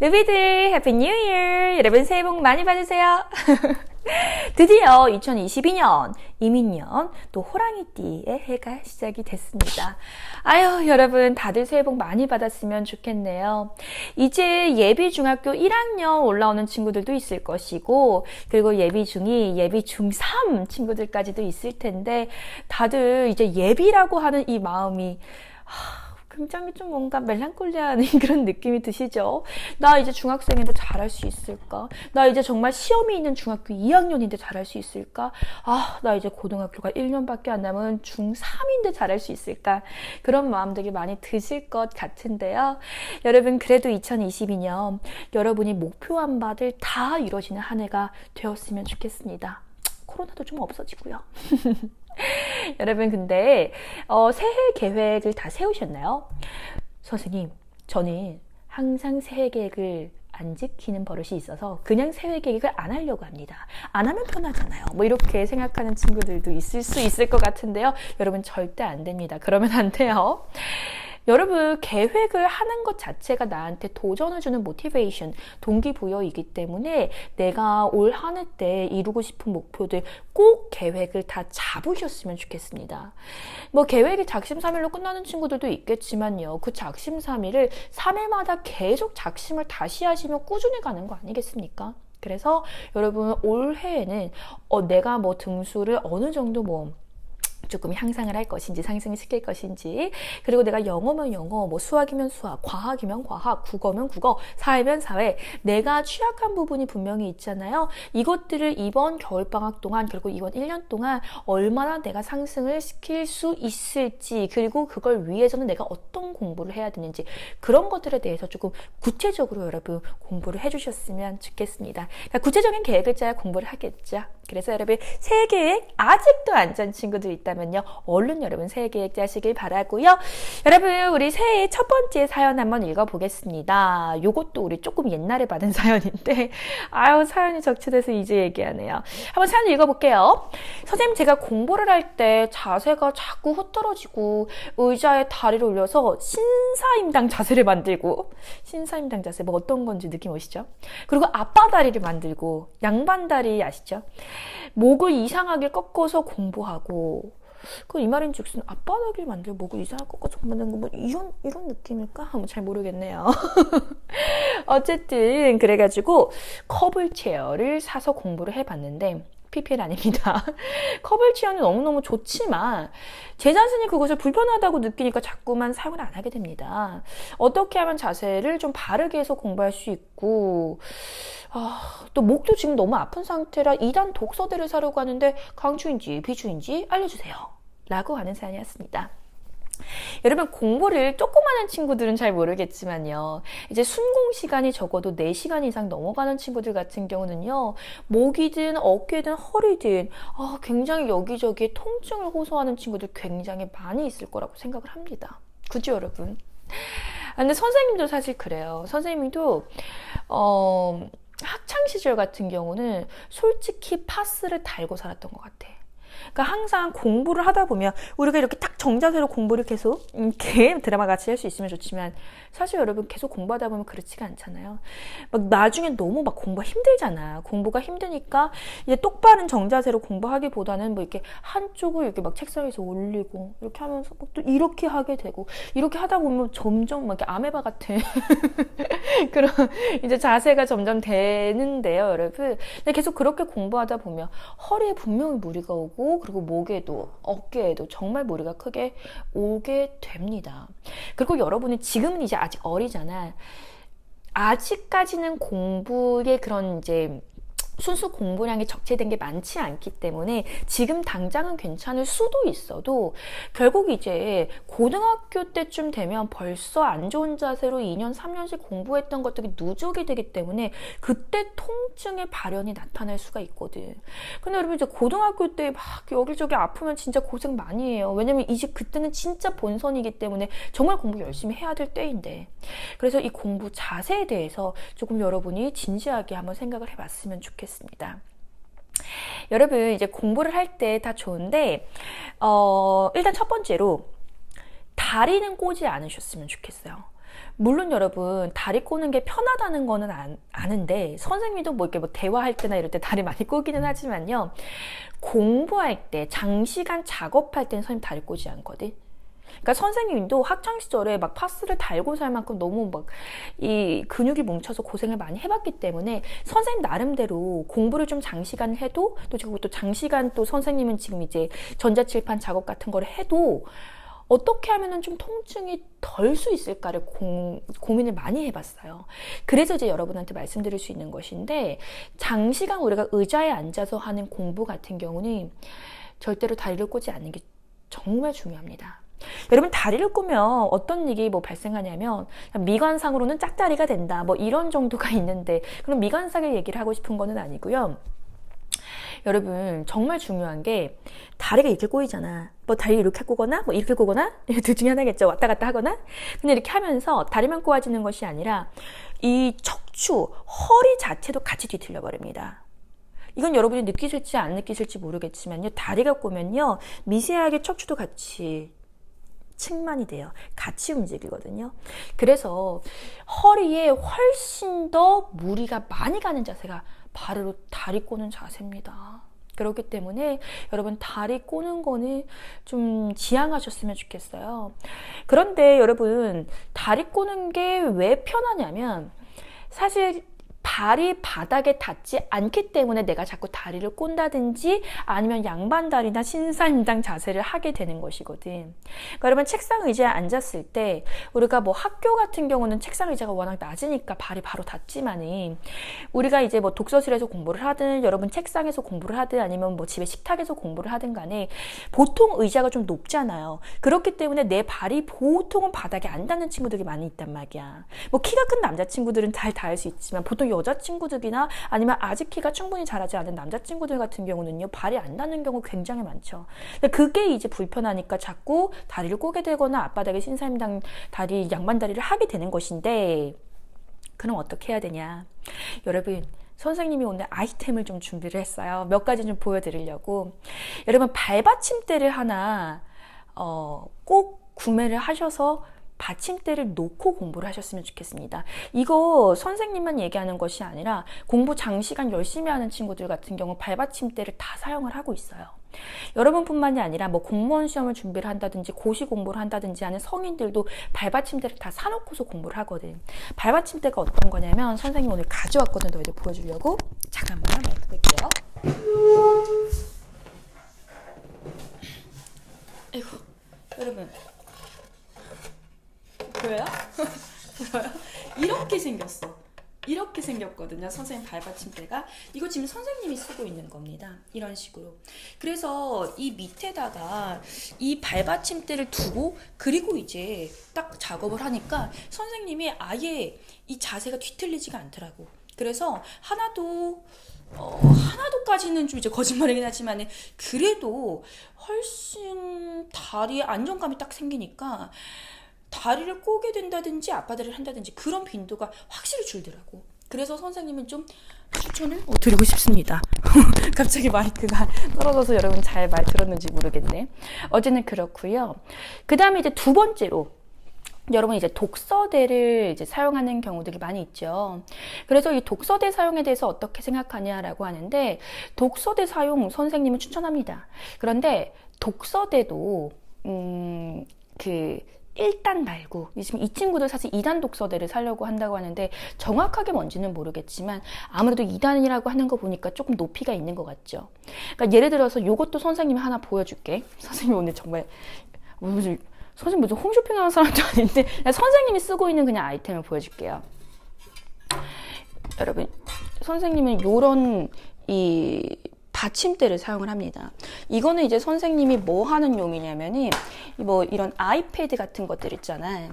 루비들 해피 뉴 이어! 여러분 새해 복 많이 받으세요. 드디어 2022년 이민년 또 호랑이띠의 해가 시작이 됐습니다. 아유 여러분 다들 새해 복 많이 받았으면 좋겠네요. 이제 예비 중학교 1학년 올라오는 친구들도 있을 것이고 그리고 예비 중이 예비 중3 친구들까지도 있을 텐데 다들 이제 예비라고 하는 이 마음이 하, 굉장히 좀 뭔가 멜랑콜리한 그런 느낌이 드시죠? 나 이제 중학생인데 잘할 수 있을까? 나 이제 정말 시험이 있는 중학교 2학년인데 잘할 수 있을까? 아, 나 이제 고등학교가 1년밖에 안 남은 중3인데 잘할 수 있을까? 그런 마음들이 많이 드실 것 같은데요. 여러분, 그래도 2022년 여러분이 목표한 바들 다 이루어지는 한 해가 되었으면 좋겠습니다. 코로나도 좀 없어지고요. 여러분 근데 어, 새해 계획을 다 세우셨나요? 선생님 저는 항상 새해 계획을 안 지키는 버릇이 있어서 그냥 새해 계획을 안 하려고 합니다. 안 하면 편하잖아요. 뭐 이렇게 생각하는 친구들도 있을 수 있을 것 같은데요. 여러분 절대 안 됩니다. 그러면 안 돼요. 여러분 계획을 하는 것 자체가 나한테 도전을 주는 모티베이션, 동기부여이기 때문에 내가 올 한 해 때 이루고 싶은 목표들 꼭 계획을 다 잡으셨으면 좋겠습니다. 뭐 계획이 작심삼일로 끝나는 친구들도 있겠지만요. 그 작심삼일을 3일마다 계속 작심을 다시 하시면 꾸준히 가는 거 아니겠습니까? 그래서 여러분 올해에는 어, 내가 뭐 등수를 어느 정도 뭐 조금 향상을 할 것인지 상승을 시킬 것인지. 그리고 내가 영어면 영어 뭐 수학이면 수학 과학이면 과학 국어면 국어 사회면 사회. 내가 취약한 부분이 분명히 있잖아요. 이것들을 이번 겨울방학 동안 그리고 이번 1년 동안 얼마나 내가 상승을 시킬 수 있을지 그리고 그걸 위해서는 내가 어떤 공부를 해야 되는지 그런 것들에 대해서 조금 구체적으로 여러분 공부를 해주셨으면 좋겠습니다. 그러니까 구체적인 계획을 짜야 공부를 하겠죠. 그래서 여러분 새 계획 아직도 안 짠 친구들 있다 면요. 얼른 여러분 새해 계획 짜시길 바라고요. 여러분 우리 새해 첫 번째 사연 한번 읽어보겠습니다. 요것도 우리 조금 옛날에 받은 사연인데 아유 사연이 적치돼서 이제 얘기하네요. 한번 사연 읽어볼게요. 선생님 제가 공부를 할 때 자세가 자꾸 흐트러지고 의자에 다리를 올려서 신사임당 자세를 만들고 신사임당 자세 뭐 어떤 건지 느낌 오시죠? 그리고 아빠 다리를 만들고 양반 다리 아시죠? 목을 이상하게 꺾어서 공부하고 그 이 말인 즉슨 앞바닥을 만들어 목을 이상하게 꺾어서 만드는 거뭐 이런 이런 느낌일까? 뭐 잘 모르겠네요. 어쨌든 그래가지고 커블 체어를 사서 공부를 해봤는데 PPL 아닙니다. 커블 체어는 너무너무 좋지만 제 자신이 그것을 불편하다고 느끼니까 자꾸만 사용을 안 하게 됩니다. 어떻게 하면 자세를 좀 바르게 해서 공부할 수 있고 아, 또 목도 지금 너무 아픈 상태라 2단 독서대를 사려고 하는데 강추인지 비추인지 알려주세요. 라고 하는 사연이었습니다. 여러분 공부를 하는 친구들은 잘 모르겠지만요. 이제 순공 시간이 적어도 4시간 이상 넘어가는 친구들 같은 경우는요. 목이든 어깨든 허리든 아, 굉장히 여기저기 통증을 호소하는 친구들 굉장히 많이 있을 거라고 생각을 합니다. 그죠 여러분? 아, 근데 선생님도 사실 그래요. 선생님도 어, 학창 시절 같은 경우는 솔직히 파스를 달고 살았던 것 같아. 그러니까 항상 공부를 하다 보면 우리가 이렇게 딱 정자세로 공부를 계속 이렇게 드라마 같이 할 수 있으면 좋지만 사실 여러분 계속 공부하다 보면 그렇지가 않잖아요. 막 나중에 너무 막 공부가 힘들잖아. 공부가 힘드니까 이제 똑바른 정자세로 공부하기보다는 뭐 이렇게 한쪽을 이렇게 막 책상에서 올리고 이렇게 하면서 또 이렇게 하게 되고 이렇게 하다 보면 점점 막 이렇게 아메바 같은 그런 이제 자세가 점점 되는데요, 여러분. 근데 계속 그렇게 공부하다 보면 허리에 분명히 무리가 오고 그리고 목에도 어깨에도 정말 무리가 크게 오게 됩니다. 그리고 여러분이 지금은 이제 아직 어리잖아. 아직까지는 공부의 그런 이제 순수 공부량이 적체된 게 많지 않기 때문에 지금 당장은 괜찮을 수도 있어도 결국 이제 고등학교 때쯤 되면 벌써 안 좋은 자세로 2년, 3년씩 공부했던 것들이 누적이 되기 때문에 그때 통증의 발현이 나타날 수가 있거든. 근데 여러분 이제 고등학교 때 막 여기저기 아프면 진짜 고생 많이 해요. 왜냐면 이제 그때는 진짜 본선이기 때문에 정말 공부 열심히 해야 될 때인데. 그래서 이 공부 자세에 대해서 조금 여러분이 진지하게 한번 생각을 해봤으면 좋겠어요. 좋겠습니다. 여러분 이제 공부를 할 때 다 좋은데 어, 일단 첫 번째로 다리는 꼬지 않으셨으면 좋겠어요. 물론 여러분 다리 꼬는 게 편하다는 거는 안, 아는데 선생님도 뭐 이렇게 뭐 대화할 때나 이럴 때 다리 많이 꼬기는 하지만요 공부할 때 장시간 작업할 때는 선생님 다리 꼬지 않거든. 그러니까 선생님도 학창 시절에 막 파스를 달고 살 만큼 너무 막 이 근육이 뭉쳐서 고생을 많이 해봤기 때문에 선생님 나름대로 공부를 좀 장시간 해도 또 지금 또 장시간 또 선생님은 지금 이제 전자칠판 작업 같은 거를 해도 어떻게 하면은 좀 통증이 덜 수 있을까를 고, 고민을 많이 해봤어요. 그래서 이제 여러분한테 말씀드릴 수 있는 것인데 장시간 우리가 의자에 앉아서 하는 공부 같은 경우는 절대로 다리를 꼬지 않는 게 정말 중요합니다. 여러분 다리를 꼬면 어떤 일이 뭐 발생하냐면 미관상으로는 짝다리가 된다 뭐 이런 정도가 있는데 그럼 미관상의 얘기를 하고 싶은 거는 아니고요. 여러분 정말 중요한 게 다리가 이렇게 꼬이잖아. 뭐 다리 이렇게 꼬거나 뭐 이렇게 꼬거나 둘 중에 하나겠죠. 왔다 갔다 하거나. 근데 이렇게 하면서 다리만 꼬아지는 것이 아니라 이 척추, 허리 자체도 같이 뒤틀려 버립니다. 이건 여러분이 느끼실지 안 느끼실지 모르겠지만요. 다리가 꼬면요. 미세하게 척추도 같이 측만이 돼요. 같이 움직이거든요. 그래서 허리에 훨씬 더 무리가 많이 가는 자세가 바로 다리 꼬는 자세입니다. 그렇기 때문에 여러분 다리 꼬는 거는 좀 지양하셨으면 좋겠어요. 그런데 여러분 다리 꼬는 게 왜 편하냐면 사실 발이 바닥에 닿지 않기 때문에 내가 자꾸 다리를 꼰다든지 아니면 양반다리나 신사임당 자세를 하게 되는 것이거든. 그러니까 여러분 책상 의자에 앉았을 때 우리가 뭐 학교 같은 경우는 책상 의자가 워낙 낮으니까 발이 바로 닿지만은 우리가 이제 뭐 독서실에서 공부를 하든 여러분 책상에서 공부를 하든 아니면 뭐 집에 식탁에서 공부를 하든 간에 보통 의자가 좀 높잖아요. 그렇기 때문에 내 발이 보통은 바닥에 안 닿는 친구들이 많이 있단 말이야. 뭐 키가 큰 남자친구들은 잘 닿을 수 있지만 보통 여자친구들이나 아니면 아직 키가 충분히 자라지 않은 남자친구들 같은 경우는요, 발이 안 닿는 경우 굉장히 많죠. 근데 그게 이제 불편하니까 자꾸 다리를 꼬게 되거나 앞바닥에 신사임당 다리, 양반 다리를 하게 되는 것인데, 그럼 어떻게 해야 되냐. 여러분, 선생님이 오늘 아이템을 좀 준비를 했어요. 몇 가지 좀 보여드리려고. 여러분, 발받침대를 하나, 어, 꼭 구매를 하셔서 받침대를 놓고 공부를 하셨으면 좋겠습니다. 이거 선생님만 얘기하는 것이 아니라 공부 장시간 열심히 하는 친구들 같은 경우 발받침대를 다 사용을 하고 있어요. 여러분뿐만이 아니라 뭐 공무원 시험을 준비를 한다든지 고시 공부를 한다든지 하는 성인들도 발받침대를 다 사놓고서 공부를 하거든. 발받침대가 어떤 거냐면 선생님 오늘 가져왔거든 너희들 보여주려고. 잠깐만요. 마이크 뺄게요. 아이고 여러분 보여요? 이렇게 생겼어. 이렇게 생겼거든요. 선생님 발받침대가. 이거 지금 선생님이 쓰고 있는 겁니다. 이런 식으로. 그래서 이 밑에다가 이 발받침대를 두고 그리고 이제 딱 작업을 하니까 선생님이 아예 이 자세가 뒤틀리지가 않더라고. 그래서 하나도 어, 하나도까지는 좀 이제 거짓말이긴 하지만 그래도 훨씬 다리에 안정감이 딱 생기니까 다리를 꼬게 된다든지 앞바다를 한다든지 그런 빈도가 확실히 줄더라고. 그래서 선생님은 좀 추천을 어, 드리고 싶습니다. 갑자기 마이크가 떨어져서 여러분 잘 말 들었는지 모르겠네. 어제는 그렇고요. 그 다음에 이제 두 번째로 여러분 이제 독서대를 이제 사용하는 경우들이 많이 있죠. 그래서 이 독서대 사용에 대해서 어떻게 생각하냐라고 하는데 독서대 사용 선생님은 추천합니다. 그런데 독서대도 음 그 1단 말고 지금 이 친구들 사실 2단 독서대를 살려고 한다고 하는데 정확하게 뭔지는 모르겠지만 아무래도 2단이라고 하는 거 보니까 조금 높이가 있는 것 같죠. 그러니까 예를 들어서 이것도 선생님이 하나 보여줄게. 선생님 오늘 정말 무슨 선생님 무슨 홈쇼핑 하는 사람도 아닌데 선생님이 쓰고 있는 그냥 아이템을 보여줄게요. 여러분 선생님은 요런 이 받침대를 사용을 합니다. 이거는 이제 선생님이 뭐 하는 용이냐면은 뭐 이런 아이패드 같은 것들 있잖아요.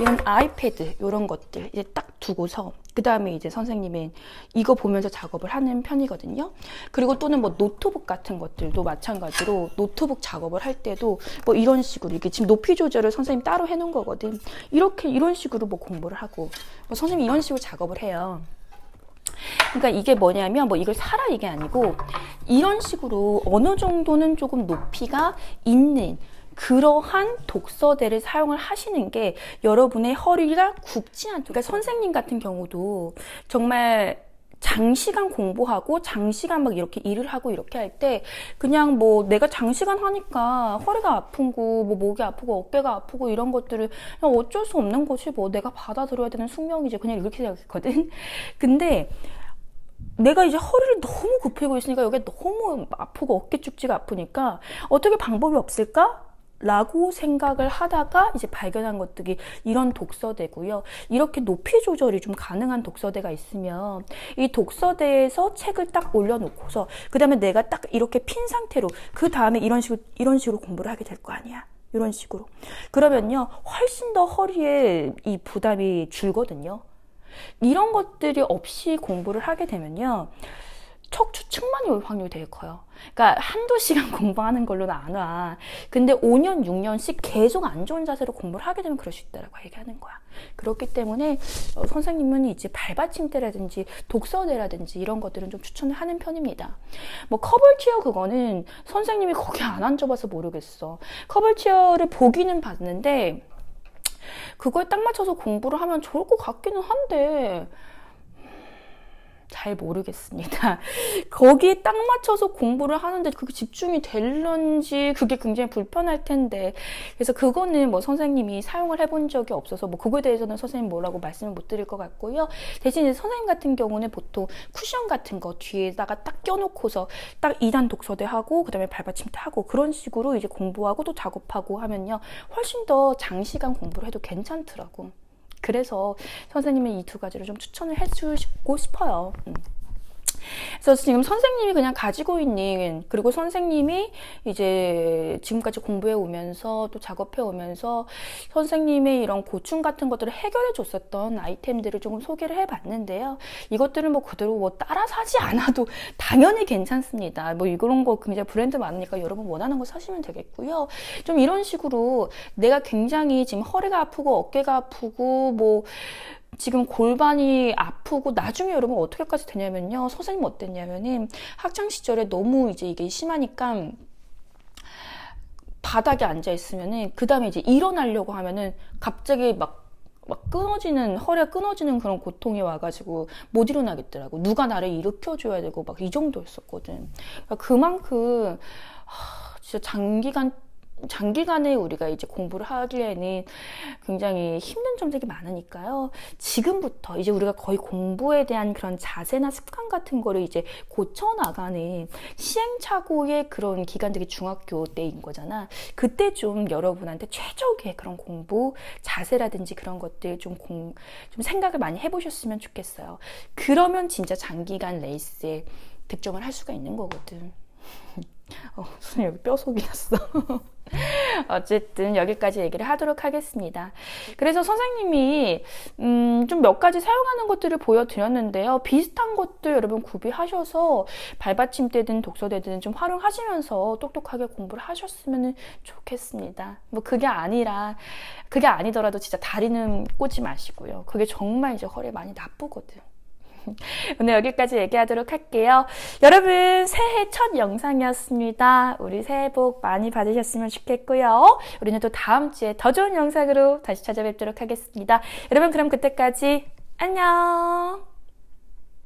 이런 아이패드 이런 것들 이제 딱 두고서 그 다음에 이제 선생님이 이거 보면서 작업을 하는 편이거든요. 그리고 또는 뭐 노트북 같은 것들도 마찬가지로 노트북 작업을 할 때도 뭐 이런 식으로 이게 지금 높이 조절을 선생님 따로 해놓은 거거든. 이렇게 이런 식으로 뭐 공부를 하고 뭐 선생님 이런 식으로 작업을 해요. 그러니까 이게 뭐냐면 뭐 이걸 사라 이게 아니고 이런 식으로 어느 정도는 조금 높이가 있는 그러한 독서대를 사용을 하시는 게 여러분의 허리가 굽지 않도록. 그러니까 선생님 같은 경우도 정말 장시간 공부하고 장시간 막 이렇게 일을 하고 이렇게 할 때 그냥 뭐 내가 장시간 하니까 허리가 아프고 뭐 목이 아프고 어깨가 아프고 이런 것들을 그냥 어쩔 수 없는 것이 뭐 내가 받아들여야 되는 숙명이지 그냥 이렇게 생각했거든. 근데 내가 이제 허리를 너무 굽히고 있으니까 여기 너무 아프고 어깨 쭉지가 아프니까 어떻게 방법이 없을까? 라고 생각을 하다가 이제 발견한 것들이 이런 독서대고요. 이렇게 높이 조절이 좀 가능한 독서대가 있으면 이 독서대에서 책을 딱 올려놓고서 그 다음에 내가 딱 이렇게 핀 상태로 그 다음에 이런 식으로 이런 식으로 공부를 하게 될 거 아니야. 이런 식으로. 그러면요 훨씬 더 허리에 이 부담이 줄거든요. 이런 것들이 없이 공부를 하게 되면요. 척추 측만이 올 확률이 되게 커요. 그러니까 한두 시간 공부하는 걸로는 안 와. 근데 5년, 6년씩 계속 안 좋은 자세로 공부를 하게 되면 그럴 수 있다라고 얘기하는 거야. 그렇기 때문에 어, 선생님은 이제 발받침대라든지 독서대라든지 이런 것들은 좀 추천을 하는 편입니다. 뭐 커벌치어 그거는 선생님이 거기 안 앉아봐서 모르겠어. 커벌치어를 보기는 봤는데 그거에 딱 맞춰서 공부를 하면 좋을 것 같기는 한데 잘 모르겠습니다. 거기에 딱 맞춰서 공부를 하는데 그게 집중이 될런지 그게 굉장히 불편할 텐데 그래서 그거는 뭐 선생님이 사용을 해본 적이 없어서 뭐 그거에 대해서는 선생님 뭐라고 말씀을 못 드릴 것 같고요. 대신 이제 선생님 같은 경우는 보통 쿠션 같은 거 뒤에다가 딱 껴놓고서 딱 2단 독서대 하고 그다음에 발받침대 하고 그런 식으로 이제 공부하고 또 작업하고 하면요 훨씬 더 장시간 공부를 해도 괜찮더라고. 그래서 선생님은 이 두 가지를 좀 추천을 해주고 싶어요. 음. 그래서 지금 선생님이 그냥 가지고 있는 그리고 선생님이 이제 지금까지 공부해 오면서 또 작업해 오면서 선생님의 이런 고충 같은 것들을 해결해 줬었던 아이템들을 조금 소개를 해 봤는데요. 이것들은 뭐 그대로 뭐 따라 사지 않아도 당연히 괜찮습니다. 뭐 이런 거 굉장히 브랜드 많으니까 여러분 원하는 거 사시면 되겠고요. 좀 이런 식으로 내가 굉장히 지금 허리가 아프고 어깨가 아프고 뭐 지금 골반이 아프고 나중에 여러분 어떻게까지 되냐면요. 선생님 어땠냐면은 학창 시절에 너무 이제 이게 심하니까 바닥에 앉아 있으면은 그 다음에 이제 일어나려고 하면은 갑자기 막막 끊어지는 허리가 끊어지는 그런 고통이 와가지고 못 일어나겠더라고 누가 나를 일으켜줘야 되고 막 이 정도였었거든 그러니까 그만큼 하, 진짜 장기간 장기간에 우리가 이제 공부를 하기에는 굉장히 힘든 점들이 많으니까요. 지금부터 이제 우리가 거의 공부에 대한 그런 자세나 습관 같은 거를 이제 고쳐나가는 시행착오의 그런 기간들이 중학교 때인 거잖아. 그때 좀 여러분한테 최적의 그런 공부 자세라든지 그런 것들 좀 공, 좀 생각을 많이 해보셨으면 좋겠어요. 그러면 진짜 장기간 레이스에 득점을 할 수가 있는 거거든. 어, 무슨 여기 뼈속이 났어. 어쨌든 여기까지 얘기를 하도록 하겠습니다. 그래서 선생님이 음, 좀 몇 가지 사용하는 것들을 보여드렸는데요. 비슷한 것들 여러분 구비하셔서 발받침대든 독서대든 좀 활용하시면서 똑똑하게 공부를 하셨으면 좋겠습니다. 뭐 그게 아니라 그게 아니더라도 진짜 다리는 꽂지 마시고요. 그게 정말 이제 허리에 많이 나쁘거든. 오늘 여기까지 얘기하도록 할게요. 여러분, 새해 첫 영상이었습니다. 우리 새해 복 많이 받으셨으면 좋겠고요. 우리는 또 다음 주에 더 좋은 영상으로 다시 찾아뵙도록 하겠습니다. 여러분, 그럼 그때까지 안녕!